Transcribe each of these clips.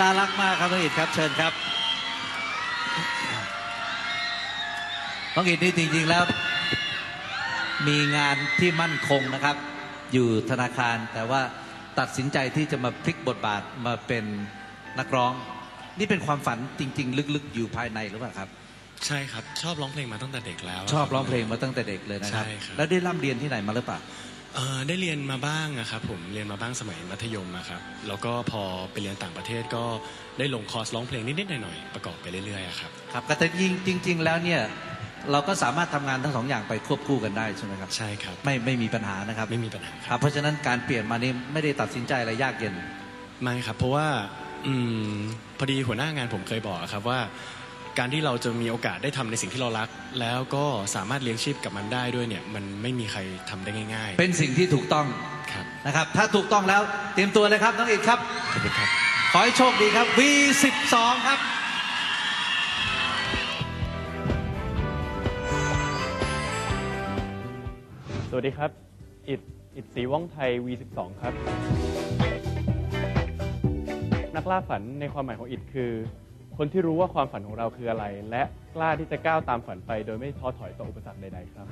น่ารักมากครับน้องอิดครับเชิญครับน้องอิดนี่จริงๆแล้ว มีงานที่มั่นคงนะครับ อยู่ธนาคารแต่ว่าตัดสินใจที่จะมาพลิกบทบาทมาเป็นนักร้อง นี่เป็นความฝันจริง ๆ ลึกๆ อยู่ภายในหรือเปล่าครับ ใช่ครับ ชอบร้องเพลงมาตั้งแต่เด็กแล้ว ชอบร้องเพลงมาตั้งแต่เด็กเลยนะครับ ใช่ครับ แล้วได้ร่ำเรียนที่ไหนมาหรือเปล่า เอ่อได้เรียนมาบ้างนะครับผมเรียนมาบ้างสมัยมัธยมอะครับแล้วก็พอไปเรียนต่างประเทศก็ได้ลงคอร์สร้องเพลงนิดๆหน่อยๆประกอบไปเรื่อยๆอะครับครับแต่จริงจริง ๆ แล้วเนี่ยเราก็สามารถทำงานทั้งสองอย่างไปควบคู่กันได้ใช่ไหมครับใช่ครับไม่ไม่มีปัญหานะครับไม่มีปัญหาคครับรับเพราะฉะนั้นการเปลี่ยนมานี้ไม่ได้ตัดสินใจอะไรยากเย็นไม่ครับ เพราะว่าอืมพอดีหัวหน้างานผมเคยบอกอะครับว่า การที่เราจะมีโอกาสได้ทำในสิ่งที่เรารัก แล้วก็สามารถเลี้ยงชีพกับมันได้ด้วยเนี่ยมันไม่มีใครทำได้ง่ายเป็นสิ่งที่ถูกต้องๆครับนะครับ ถ้าถูกต้องแล้วเตรียมตัวเลยครับน้องอิดครับขอบคุณครับ ขอให้โชคดีครับ V12 ครับสวัสดีครับ อิดอิดสีว่องไทย V12 ครับ นักล่าฝันในความหมายของอิดคือ คนที่รู้ว่าความฝันของเราคืออะไร และกล้าที่จะก้าวตามฝันไป โดยไม่ท้อถอยต่ออุปสรรคใดๆครับ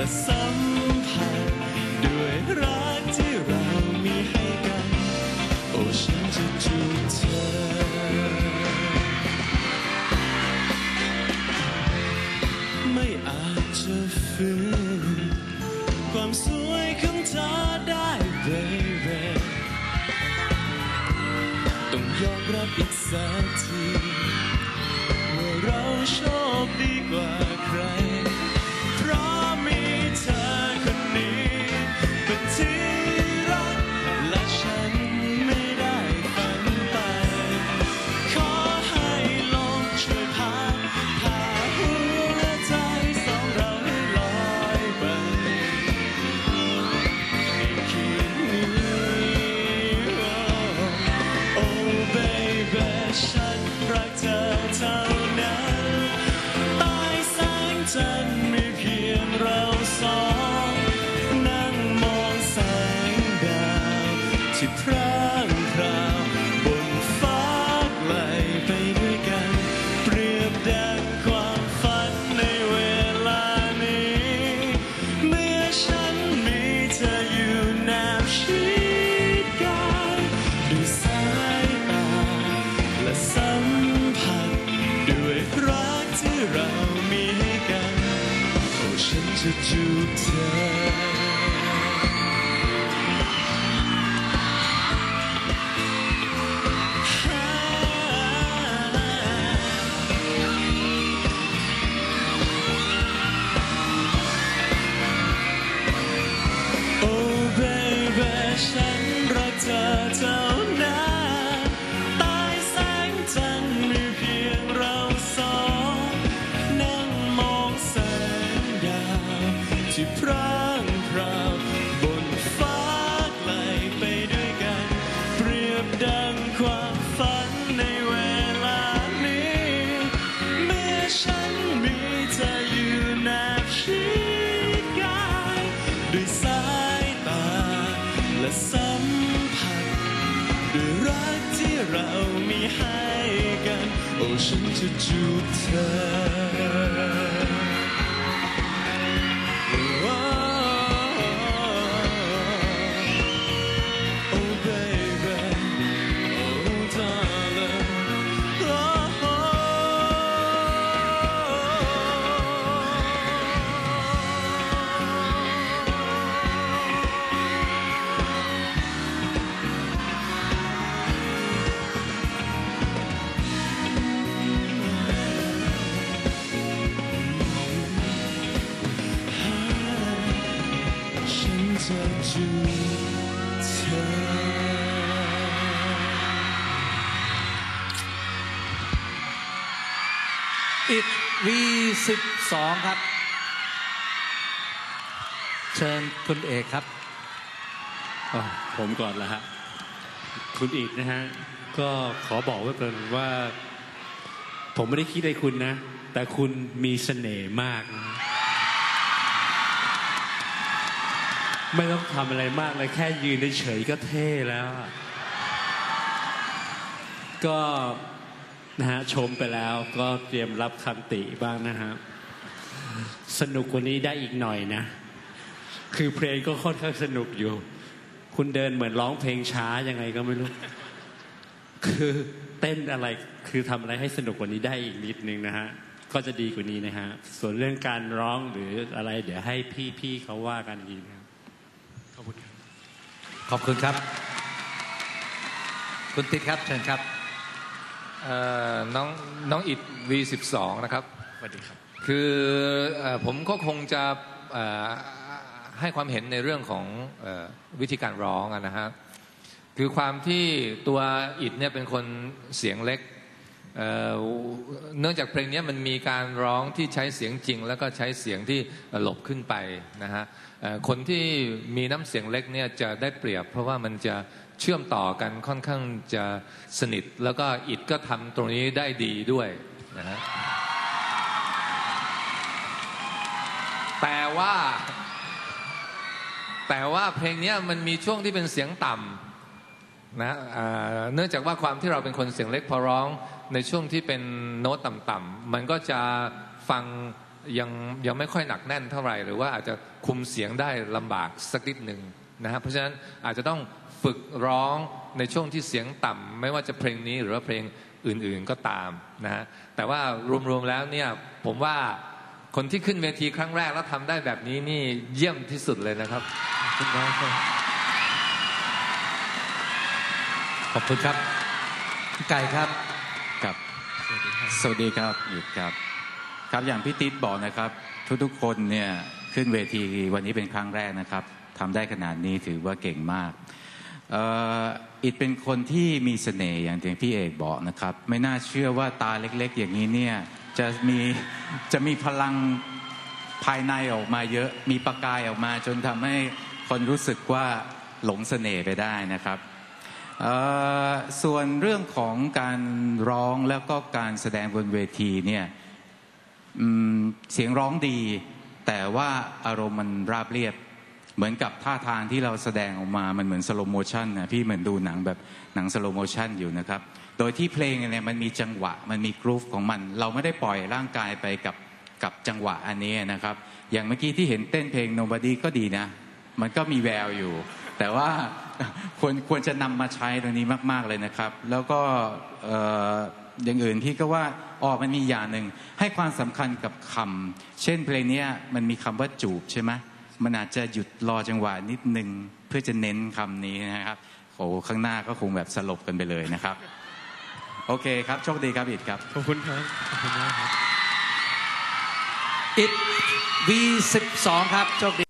และสัมผัสด้วยรักที่เรามีให้กัน โอ้ฉันจะจูบเธอไม่อาจจะฝืนความสวยของเธอได้ baby ต้องยอมรับอีกสักทีว่าเราโชคดีกว่า ง ฉันจะ อิดวีสิบสองครับ เชิญคุณเอกครับ ผมก่อนละฮะคุณอีกนะฮะ ก็ขอบอกไว้ก่อนว่า ผมไม่ได้คิดอะไรคุณนะ แต่คุณมีเสน่ห์มากนะไม่ต้องทำอะไรมากเลยแค่ยืนเฉยก็เท่แล้ว ก็ นะฮะชมไปแล้วก็เตรียมรับคำติบ้างนะฮะสนุกกว่านี้ได้อีกหน่อยนะ คือเพลงก็ค่อนข้างสนุกอยู่ คุณเดินเหมือนร้องเพลงช้ายังไงก็ไม่รู้ คือเต้นอะไรคือทำอะไรให้สนุกกว่านี้ได้อีกนิดนึงนะฮะก็จะดีกว่านี้นะฮะส่วนเรื่องการร้องหรืออะไรเดี๋ยวให้พี่ๆเขาว่ากันอีกนะครับขอบคุณครับขอบคุณครับ คุณติ๊กครับเชิญครับ น้องน้องอิด V12 นะครับสวัสดีครับ คือเอ่อผมก็คงจะเอ่อให้ความเห็นในเรื่องของเอ่อวิธีการร้องอะนะฮะคือความที่ตัวอิดเนี่ยเป็นคนเสียงเล็กเอ่อเนื่องจากเพลงเนี้ยมันมีการร้องที่ใช้เสียงจริง แล้วก็ใช้เสียงที่หลบขึ้นไปนะฮะเอ่อคนที่มีน้ำเสียงเล็กเนี่ยจะได้เปรียบ เพราะว่ามันจะ เชื่อมต่อกันค่อนข้างจะสนิท แล้วก็อิดก็ทำตรงนี้ได้ดีด้วยนะฮะแต่ว่า แต่ว่าเพลงเนี้ยมันมีช่วงที่เป็นเสียงต่ำนะอ่าเนื่องจากว่าความที่เราเป็นคนเสียงเล็กพอร้องในช่วงที่เป็นโน้ตต่ำๆมันก็จะฟังยังยังไม่ค่อยหนักแน่นเท่าไหร่ หรือว่าอาจจะคุมเสียงได้ลำบากสักนิดหนึ่ง นะฮะเพราะฉะนั้นอาจจะต้องฝึกร้องในช่วงที่เสียงต่ำไม่ว่าจะเพลงนี้หรือว่าเพลงอื่นๆก็ตามนะฮะแต่ว่ารวมๆแล้วเนี่ยผมว่าคนที่ขึ้นเวทีครั้งแรกแล้วทำได้แบบนี้นี่เยี่ยมที่สุดเลยนะครับขอบคุณมากครับขอบคุณครับคุณไก่ครับครับสวัสดีครับหยุดครับ ครับอย่างพี่ติ๊ดบอกนะครับ ทุกๆคนเนี่ยขึ้นเวทีวันนี้เป็นครั้งแรกนะครับ ทำได้ขนาดนี้ถือว่าเก่งมากอิดเป็นคนที่มีเสน่ห์อย่างที่พี่เอกบอกนะครับ ไม่น่าเชื่อว่าตาเล็ก ๆ อย่างนี้เนี่ยจะมีจะมีพลังภายในออกมาเยอะมีประกายออกมาจนทำให้คนรู้สึกว่าหลงเสน่ห์ไปได้นะครับส่วนเรื่องของการร้องแล้วก็การแสดงบนเวทีเนี่ยเสียงร้องดี แต่ว่าอารมณ์มันราบเรียบ เหมือนกับท่าทางที่เราแสดงออกมา มันเหมือนสโลโมชันนะพี่เหมือนดูหนังแบบหนังสโลโมชันอยู่นะครับ โดยที่เพลงเนี่ยมันมีจังหวะ มันมีกรูฟของมัน เราไม่ได้ปล่อยร่างกายไปกับกับจังหวะอันนี้นะครับ อย่างเมื่อกี้ที่เห็นเต้นเพลง Nobody ก็ดีนะ มันก็มีแววอยู่ แต่ว่าควรควรจะนำมาใช้ตรงนี้มาก ๆ เลยนะครับ แล้วก็ออย่างอื่นพี่ก็ว่าออกมันมีอย่างหนึ่งให้ความสำคัญกับคำเช่นเพลงเนี้ยมันมีคำว่าจูบใช่ไหม มันอาจจะหยุดรอจังหวะนิดนึงเพื่อจะเน้นคำนี้นะครับโอ้ข้างหน้าก็คงแบบสลบกันไปเลยนะครับ โอเคครับโชคดีครับอิดครับขอบคุณครับขอบคุณมากครับอิดวีสิบสองครับโชคดี